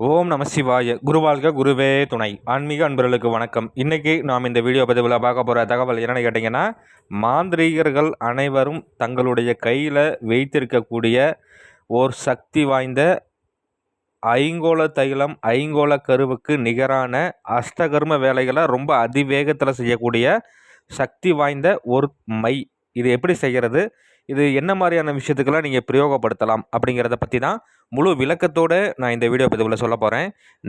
ஓம் நம சிவாய. குருவாழ்க குருவே துணை. ஆன்மீக அன்பர்களுக்கு வணக்கம். இன்றைக்கி நாம் இந்த வீடியோ பதிவில் பார்க்க போகிற தகவல் என்னென்னு கேட்டிங்கன்னா மாந்திரிகர்கள் அனைவரும் தங்களுடைய கையில் வைத்திருக்கக்கூடிய ஓர் சக்தி வாய்ந்த ஐங்கோள தைலம் ஐங்கோள கருவுக்கு நிகரான அஷ்டகர்ம வேலைகளை ரொம்ப அதிவேகத்தில் செய்யக்கூடிய சக்தி வாய்ந்த ஒரு மை. இது எப்படி செய்கிறது இது என்ன மாதிரியான விஷயத்துக்கெல்லாம் நீங்கள் பிரயோகப்படுத்தலாம் அப்படிங்கிறத பற்றி தான் முழு விளக்கத்தோடு நான் இந்த வீடியோ பதிவில் சொல்ல போகிறேன்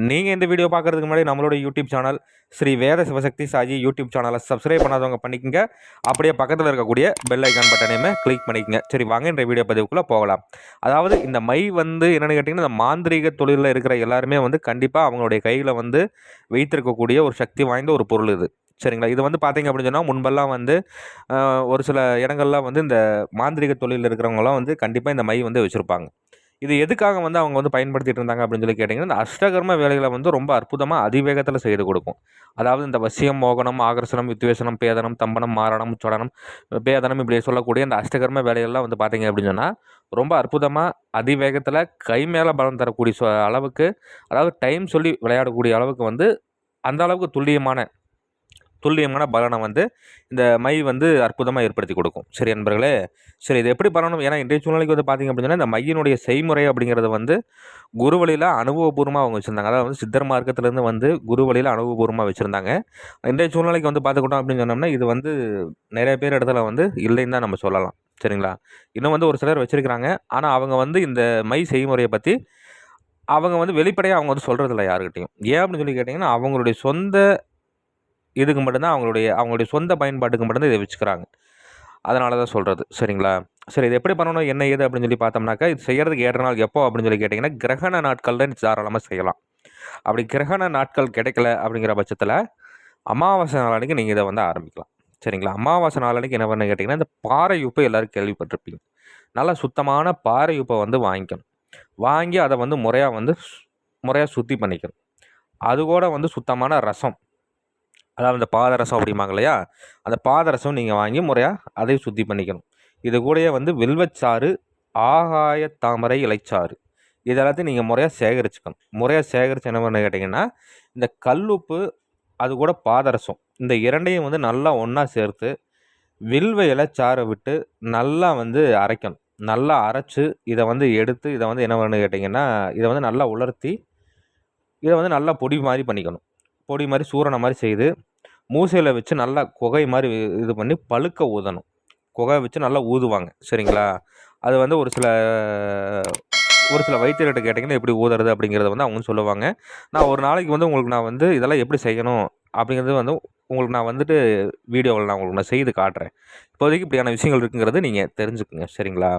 நீங்கள் இந்த வீடியோ பார்க்குறதுக்கு முன்னாடி நம்மளோட YouTube channel Shri Veda Sivasakthi Saji YouTube சேனலை சப்ஸ்கிரைப் பண்ணாதவங்க பண்ணிக்கோங்க. அப்படியே பக்கத்தில் இருக்கக்கூடிய பெல் ஐக்கான் பட்டனையுமே கிளிக் பண்ணிக்கங்க. சரி வாங்க இந்த வீடியோ பதிவுக்குள்ளே போகலாம். அதாவது இந்த மை வந்து என்னென்னு கேட்டிங்கன்னா இந்த மாந்திரீக தொழிலில் இருக்கிற எல்லாருமே வந்து கண்டிப்பாக அவங்களுடைய கையில் வந்து வைத்திருக்கக்கூடிய ஒரு சக்தி வாய்ந்த ஒரு பொருள் இது. சரிங்களா? இது வந்து பார்த்தீங்க அப்படின்னு சொன்னால் முன்பெல்லாம் வந்து ஒரு சில இடங்கள்லாம் வந்து இந்த மாந்திரீக தொழிலில் இருக்கிறவங்கலாம் வந்து கண்டிப்பாக இந்த மை வந்து வச்சுருப்பாங்க. இது எதுக்காக வந்து அவங்க வந்து பயன்படுத்திட்டு இருந்தாங்க அப்படின்னு சொல்லி கேட்டிங்கன்னா இந்த அஷ்டகர்ம வேலைகளை வந்து ரொம்ப அற்புதமாக அதிவேகத்தில் செய்து கொடுக்கும். அதாவது இந்த வசியம் மோகனம் ஆகர்ஷணம் வித்வேஷனம் பேதனம் தம்பனம் மாரணம் சொடனம் பேதனம் இப்படி சொல்லக்கூடிய இந்த அஷ்டகர்ம வேலைகள்லாம் வந்து பார்த்தீங்க அப்படின்னு சொன்னால் ரொம்ப அற்புதமாக அதிவேகத்தில் கை மேலே பலம் தரக்கூடிய சொ- அளவுக்கு அதாவது டைம் சொல்லி விளையாடக்கூடிய அளவுக்கு வந்து அந்த அளவுக்கு துல்லியமான துல்லியமான பலனை வந்து இந்த மை வந்து அற்புதமாக ஏற்படுத்தி கொடுக்கும். சரி நண்பர்களே சரி இது எப்படி பண்ணணும்? ஏன்னா இன்றைய சூழ்நிலைக்கு வந்து பார்த்திங்க அப்படின்னா இந்த மையினுடைய செய்முறை அப்படிங்கிறது வந்து குரு வழியில் அனுபவபூர்வமாக அவங்க வச்சுருந்தாங்க. அதாவது வந்து சித்தர் மார்க்கத்துலேருந்து வந்து குரு வழியில் அனுபவபூர்வமாக வச்சுருந்தாங்க. இன்றைய சூழ்நிலைக்கு வந்து பார்த்துக்கிட்டோம் அப்படின்னு சொன்னோம்னா இது வந்து நிறைய பேர் இடத்துல வந்து இல்லைன்னு தான் நம்ம சொல்லலாம். சரிங்களா? இன்னும் வந்து ஒரு சிலர் வச்சுருக்கிறாங்க. ஆனால் அவங்க வந்து இந்த மை செய்முறையை பற்றி அவங்க வந்து வெளிப்படையாக அவங்க வந்து சொல்கிறதில்ல யாருக்கிட்டையும் ஏன் அப்படின்னு சொல்லி கேட்டிங்கன்னா அவங்களுடைய சொந்த இதுக்கு மட்டும்தான் அவங்களுடைய அவங்களுடைய சொந்த பயன்பாட்டுக்கு மட்டும்தான் இதை வச்சுக்கிறாங்க. அதனால தான் சொல்கிறது சரிங்களா? சரி இது எப்படி பண்ணணும்? என்ன ஏது அப்படின்னு சொல்லி பார்த்தோம்னாக்கா இது செய்கிறதுக்கு ஏற்ற நாள் எப்போ அப்படின்னு சொல்லி கேட்டிங்கன்னா கிரகண நாட்களில் தாராளமாக செய்யலாம். அப்படி கிரகண நாட்கள் கிடைக்கல அப்படிங்கிற பட்சத்தில் அமாவாசை நாளன்னைக்கு நீங்கள் இதை வந்து ஆரம்பிக்கலாம். சரிங்களா? அமாவாசை நாளன்னைக்கு என்ன பண்ண கேட்டிங்கன்னா இந்த பாறை உப்பை எல்லோரும் கேள்விப்பட்டிருப்பீங்க. நல்லா சுத்தமான பாறை உப்பை வந்து வாங்கிக்கணும். வாங்கி அதை வந்து முறையாக வந்து முறையாக சுத்தி பண்ணிக்கணும். அது கூட வந்து சுத்தமான ரசம். அதாவது இந்த பாதரசம் அப்படிம்பாங்க இல்லையா? அந்த பாதரசம் நீங்கள் வாங்கி முறையாக அதையும் சுத்தி பண்ணிக்கணும். இது கூடயே வந்து வில்வச்சாறு ஆகாய தாமரை இலைச்சாறு. இது எல்லாத்தையும் நீங்கள் முறையாக சேகரிச்சுக்கணும். முறையாக சேகரித்து என்ன பண்ண கேட்டிங்கன்னா இந்த கல்லுப்பு அது கூட பாதரசம் இந்த இரண்டையும் வந்து நல்லா ஒன்றா சேர்த்து வில்வ இலைச்சாறை விட்டு நல்லா வந்து அரைக்கணும். நல்லா அரைச்சு இதை வந்து எடுத்து இதை வந்து என்ன பண்ணு கேட்டிங்கன்னா இதை வந்து நல்லா உலர்த்தி இதை வந்து நல்லா பொடி மாதிரி பண்ணிக்கணும். பொடி மாதிரி சூரணை மாதிரி செய்து மூசையில் வச்சு நல்லா குகை மாதிரி இது பண்ணி பழுக்க ஊதணும். குகை வச்சு நல்லா ஊதுவாங்க. சரிங்களா? அது வந்து ஒரு சில ஒரு சில வைத்தியர்கிட்ட கேட்டிங்கன்னா எப்படி ஊதுறது அப்படிங்கிறத வந்து அவங்க சொல்லுவாங்க. நான் ஒரு நாளைக்கு வந்து உங்களுக்கு நான் வந்து இதெல்லாம் எப்படி செய்யணும் அப்படிங்கிறது வந்து உங்களுக்கு நான் வந்துட்டு வீடியோவில் நான் உங்களுக்கு நான் செய்து காட்டுறேன். இப்போதைக்கு இப்படியான விஷயங்கள் இருக்குங்கிறது நீங்கள் தெரிஞ்சுக்குங்க. சரிங்களா?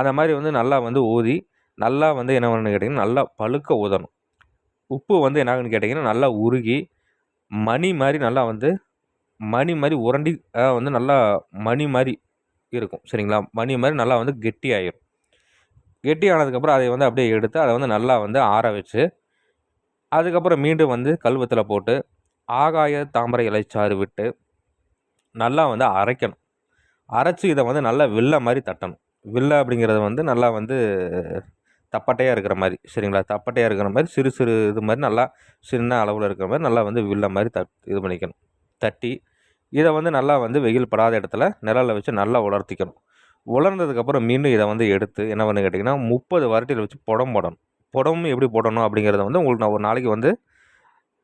அந்த மாதிரி வந்து நல்லா வந்து ஊதி நல்லா வந்து என்ன பண்ணணும்னு கேட்டிங்கன்னா நல்லா பழுக்க ஊதணும். உப்பு வந்து என்னாகுன்னு கேட்டிங்கன்னா நல்லா உருகி மணி மாதிரி நல்லா வந்து மணி மாதிரி உரண்டி அதாவது வந்து நல்லா மணி மாதிரி இருக்கும் சரிங்களா? மணி மாதிரி நல்லா வந்து கெட்டி ஆயிரும் கெட்டி ஆனதுக்கப்புறம் அதை வந்து அப்படியே எடுத்து அதை வந்து நல்லா வந்து ஆற வச்சு அதுக்கப்புறம் மீண்டும் வந்து கல்வத்தில் போட்டு ஆகாய தாமரை இலைச்சாறு விட்டு நல்லா வந்து அரைக்கணும். அரைச்சி இதை வந்து நல்லா வில்ல மாதிரி தட்டணும். வில்ல அப்படிங்கிறது வந்து நல்லா வந்து தப்பட்டையாக இருக்கிற மாதிரி சரிங்களா? தப்பட்டையாக இருக்கிற மாதிரி சிறு சிறு இது மாதிரி நல்லா சின்ன அளவில் இருக்கிற மாதிரி நல்லா வந்து வில்ல மாதிரி தட் இது பண்ணிக்கணும். தட்டி இதை வந்து நல்லா வந்து வெயில் படாத இடத்துல நிழலில் வச்சு நல்லா உலர்த்திக்கணும். உலர்ந்ததுக்கப்புறம் மீண்டும் இதை வந்து எடுத்து என்ன பண்ணு கேட்டிங்கன்னா முப்பது வரட்டியில் வச்சு புடம் போடணும். புடமும் எப்படி போடணும் அப்படிங்கிறத வந்து உங்களுக்கு நான் ஒரு நாளைக்கு வந்து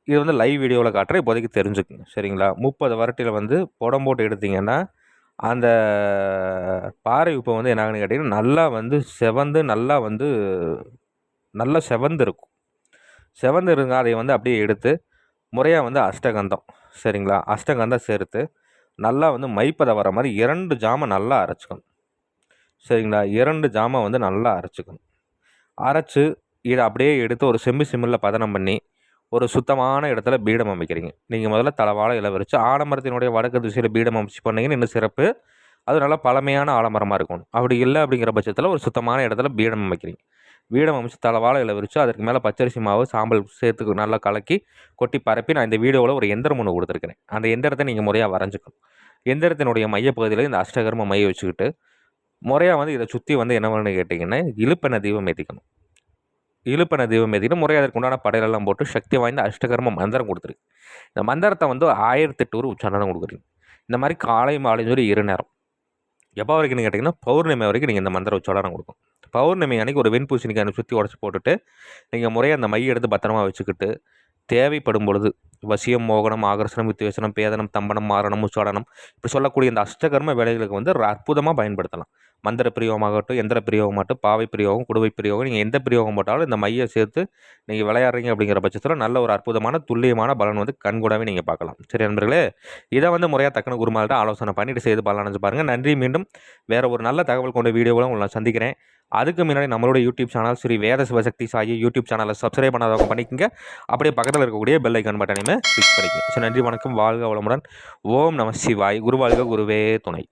இது வந்து லைவ் வீடியோவில் காட்டுறேன். இப்போதைக்கு தெரிஞ்சுக்கணும் சரிங்களா? முப்பது வரட்டியில் வந்து புடம் போட்டு எடுத்திங்கன்னா அந்த பாறை உப்பை வந்து என்ன கேட்டிங்கன்னா நல்லா வந்து செவந்து நல்லா வந்து நல்லா செவந்து இருக்கும். செவந்து இருங்க அதை வந்து அப்படியே எடுத்து முறையாக வந்து அஷ்டகந்தம் சரிங்களா? அஷ்டகந்தம் சேர்த்து நல்லா வந்து மைப்பதை வர மாதிரி இரண்டு ஜாமை நல்லா அரைச்சிக்கணும். சரிங்களா? இரண்டு ஜாமை வந்து நல்லா அரைச்சிக்கணும். அரைச்சு இதை அப்படியே எடுத்து ஒரு செம்பு சிம்மில் பதனம் பண்ணி ஒரு சுத்தமான இடத்துல பீடம் அமைக்கிறீங்க. நீங்கள் முதல்ல தலைவாழை இலை வச்சு ஆலமரத்தினுடைய வடக்கு திசையில் பீடம் அமைச்சு பண்ணீங்கன்னு இன்னும் சிறப்பு. அது நல்லா பழமையான ஆலமரமாக இருக்கணும். அப்படி இல்லை அப்படிங்கிற பட்சத்தில் ஒரு சுத்தமான இடத்துல பீடம் அமைக்கிறீங்க. பீடம் அமைச்சு தலவாழை இலை விரிச்சு அதற்கு மேலே பச்சரிசி மாவு சாம்பல் சேர்த்து நல்லா கலக்கி கொட்டி பரப்பி நான் இந்த வீடியோவில் ஒரு எந்திரம் ஒன்று கொடுத்துருக்கிறேன். அந்த எந்திரத்தை நீங்கள் முறையாக வரைஞ்சிக்கணும். எந்திரத்தினுடைய மையப்பகுதியில் இந்த அஷ்டகர்ம மைய வச்சுக்கிட்டு முறையாக வந்து இதை சுற்றி வந்து என்ன பண்ணு கேட்டிங்கன்னா இழுப்பெண்ணெய் தீபம் ஏற்றிக்கணும் இழுப்பன தெய்வம் ஏற்றிட்டு முறையாக அதற்கு உண்டான படையலெல்லாம் போட்டு சக்தி வாய்ந்த அஷ்டகர்ம மந்திரம் கொடுத்துருக்கு இந்த மந்திரத்தை வந்து ஆயிரத்தெட்டு ஊர் உச்சாரணம் கொடுக்குறீங்க இந்த மாதிரி காலை மாலை சொல்லி இரு நேரம். எப்போ வரைக்கும்னு கேட்டிங்கன்னா பௌர்ணமி வரைக்கும் நீங்கள் இந்த மந்திர உச்சாரணம் கொடுக்கும். பௌர்ணமி அன்றைக்கி ஒரு வெண்பூசணிக்காய் சுற்றி உடச்சி போட்டுட்டு நீங்கள் முறையாக அந்த மைய எடுத்து பத்திரமா வச்சுக்கிட்டு தேவைப்படும் பொழுது வசியம் மோகனம் ஆகர்ஷணம் வித்வேசனம் பேதனம் தம்பனம் மாரணம் உச்சாடனம் இப்படி சொல்லக்கூடிய இந்த அஷ்டகர்ம வேலைகளுக்கு வந்து அற்புதமாக பயன்படுத்தலாம். மந்திர பிரயோகமாகட்டும் எந்திர பிரயோகமாகட்டும் பாவை பிரயோகம் குடுவை பிரயோகம் நீங்கள் எந்த பிரயோகம் போட்டாலும் இந்த மையை சேர்த்து நீங்கள் விளையாடுறீங்க அப்படிங்கிற பட்சத்தில் நல்ல ஒரு அற்புதமான துல்லியமான பலன் வந்து கண்கூடாவே நீங்கள் பார்க்கலாம். சரி நண்பர்களே இதை வந்து முறையாக தக்கன குருமால்கிட்ட ஆலோசனை பண்ணிட்டு செய்து பலனஞ்சு பாருங்கள் நன்றி மீண்டும் வேறு ஒரு நல்ல தகவல் கொண்ட வீடியோவில் உங்களை நான் சந்திக்கிறேன். அதுக்கு முன்னாடி நம்மளோட YouTube channel Shri Veda Sivasakthi Sai YouTube சேனலை சப்ஸ்கிரைப் பண்ணாதவங்க பண்ணிக்கங்க. அப்படியே பக்கத்தில் இருக்கக்கூடிய பெல் ஐக்கான் பட்டனையுமே கிளிக் பண்ணிக்கங்க. ஸோ நன்றி வணக்கம். வாழ்க வளமுடன். ஓம் நம சிவாய். குருவாழ்க குருவே. துணை.